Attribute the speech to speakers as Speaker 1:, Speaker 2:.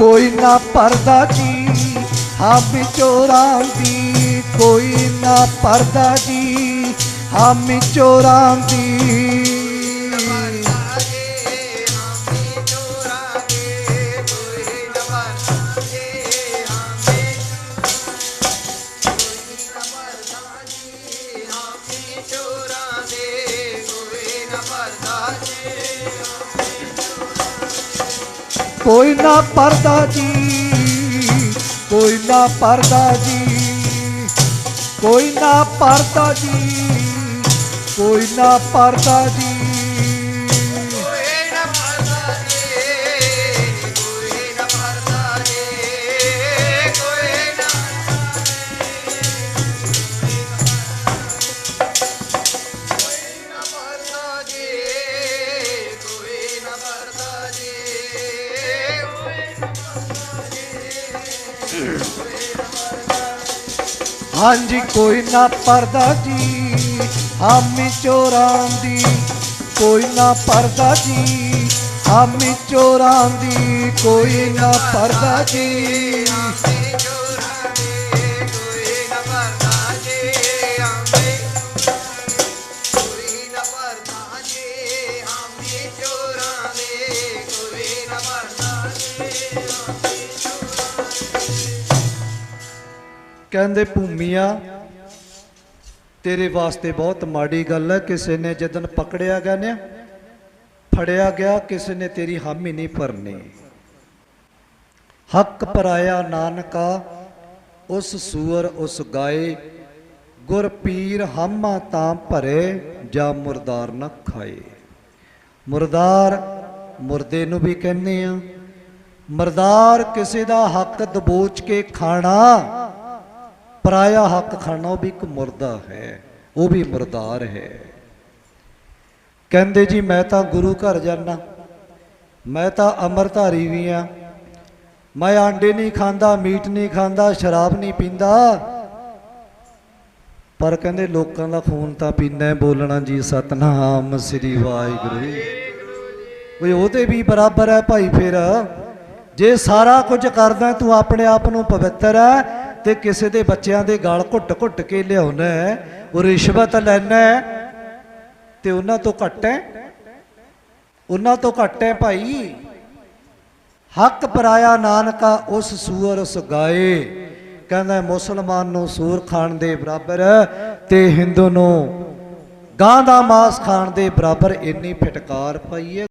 Speaker 1: ਕੋਈ ਨਾ ਪਰਦਾ ਜੀ ਹਾਮੀ ਚੋਰਾਂ ਦੀ ਕੋਈ ਨਾ ਪਰਦਾ ਜੀ ਹਾਮੀ ਚੋਰਾਂ ਦੀ ਕੋਈ ਨਾ ਪਰਦਾ ਜੀ, ਕੋਈ ਨਾ ਪਰਦਾ ਜੀ, ਕੋਈ ਨਾ ਪਰਦਾ ਜੀ, ਕੋਈ ਨਾ ਪਰਦਾ ਜੀ। ਹਾਂਜੀ, ਕੋਈ ਨਾ ਪਰਦਾ ਜੀ, ਹਾਮੀ ਚੋਰਾਂ ਦੀ, ਕੋਈ ਨਾ ਪਰਦਾ ਜੀ, ਹਾਮੀ ਚੋਰਾਂ ਦੀ, ਕੋਈ ਨਾ ਪਰਦਾ ਜੀ। ਕਹਿੰਦੇ, ਭੂਮੀਆ, ਤੇਰੇ ਵਾਸਤੇ ਬਹੁਤ ਮਾੜੀ ਗੱਲ ਹੈ। ਕਿਸੇ ਨੇ ਜਦਨ ਪਕੜਿਆ ਗਿਆ ਨੇ, ਫੜਿਆ ਗਿਆ, ਕਿਸੇ ਨੇ ਤੇਰੀ ਹਾਮੀ ਨਹੀਂ ਭਰਨੀ। ਹੱਕ ਪਰਾਇਆ ਨਾਨਕਾ, ਉਸ ਸੂਰ ਉਸ ਗਾਏ। ਗੁਰ ਪੀਰ ਹਾਮਾ ਤਾਂ ਭਰੇ, ਜਾਂ ਮੁਰਦਾਰ ਨਾ ਖਾਏ। ਮੁਰਦਾਰ ਮੁਰਦੇ ਨੂੰ ਵੀ ਕਹਿੰਦੇ ਆ, ਮਰਦਾਰ ਕਿਸੇ ਦਾ ਹੱਕ ਦਬੋਚ ਕੇ ਖਾਣਾ ਪਰਾਇਆ ਹੱਕ ਖਾਣਾ ਉਹ ਵੀ ਇੱਕ ਮੁਰਦਾ ਹੈ, ਉਹ ਵੀ ਮਰਦਾਰ ਹੈ। ਕਹਿੰਦੇ ਜੀ, ਮੈਂ ਤਾਂ ਗੁਰੂ ਘਰ ਜਾਣਾ ਮੈਂ ਤਾਂ ਅਮਰਧਾਰੀ ਵੀ ਆ, ਮੈਂ ਆਂਡੇ ਨਹੀਂ ਖਾਂਦਾ, ਮੀਟ ਨਹੀਂ ਖਾਂਦਾ, ਸ਼ਰਾਬ ਨਹੀਂ ਪੀਂਦਾ। ਪਰ ਕਹਿੰਦੇ, ਲੋਕਾਂ ਦਾ ਖੂਨ ਤਾਂ ਪੀਂਦਾ ਬੋਲਣਾ ਜੀ, ਸਤਨਾਮ ਸ੍ਰੀ ਵਾਹਿਗੁਰੂ ਕੋਈ ਉਹਦੇ ਵੀ ਬਰਾਬਰ ਹੈ ਭਾਈ ਫਿਰ। ਜੇ ਸਾਰਾ ਕੁਝ ਕਰਦਾ, ਤੂੰ ਆਪਣੇ ਆਪ ਨੂੰ ਪਵਿੱਤਰ ਹੈ ਤੇ ਕਿਸੇ ਦੇ ਬੱਚਿਆਂ ਦੇ ਗਾਲ ਘੁੱਟ ਘੁੱਟ ਕੇ ਲਿਆਉਣਾ ਉਹ ਰਿਸ਼ਵਤ ਲੈਣਾ ਤੇ ਉਹਨਾਂ ਤੋਂ ਘੱਟ ਹੈ। ਉਹਨਾਂ ਤੋਂ ਘੱਟ ਹੈ ਭਾਈ। ਹੱਕ ਪਰਾਇਆ ਨਾਨਕਾ ਉਸ ਸੂਰ ਉਸ ਗਾਏ। ਕਹਿੰਦਾ ਮੁਸਲਮਾਨ ਨੂੰ ਸੂਰ ਖਾਣ ਦੇ ਬਰਾਬਰ ਤੇ ਹਿੰਦੂ ਨੂੰ ਗਾਂ ਦਾ ਮਾਸ ਖਾਣ ਦੇ ਬਰਾਬਰ ਇੰਨੀ ਫਟਕਾਰ ਪਈ ਹੈ।